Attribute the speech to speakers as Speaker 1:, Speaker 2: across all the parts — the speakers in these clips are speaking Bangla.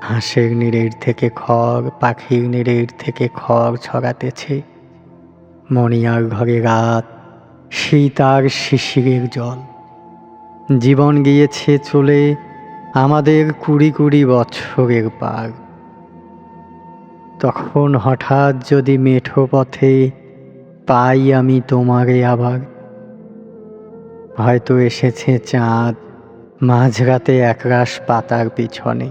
Speaker 1: হাঁসের নিরের থেকে খড়, পাখির নিরের থেকে খড় ছড়াতেছে। মণিয়ার ঘরে রাত শীত আর শিশিরের জল। জীবন গিয়েছে চলে আমাদের কুড়ি কুড়ি বছরের পার। তখন হঠাৎ যদি মেঠো পথে পাই আমি তোমারে আবার। হয়তো এসেছে চাঁদ, মাঝরাতে একরাশ পাতার পিছনে।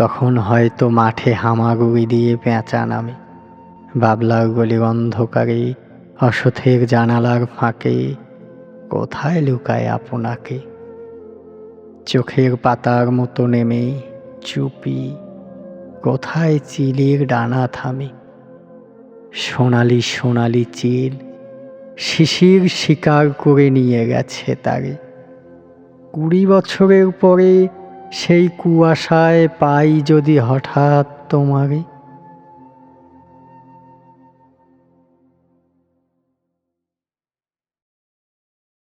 Speaker 1: তখন হয়তো মাঠে হামাগুড়ি দিয়ে পেঁচা নামে। বাবলার গলির অন্ধকারে অসথের জানালার ফাঁকে। কোথায় লুকায় আপনাকে? চোখের পাতার মতো নেমে চুপি। কোথায় চিলের ডানা থামে? সোনালি সোনালি চিল শিশির শিকার করে নিয়ে গেছে তারে। কুড়ি বছরের পরে সেই কুয়াশায় পাই যদি হঠাৎ তোমারে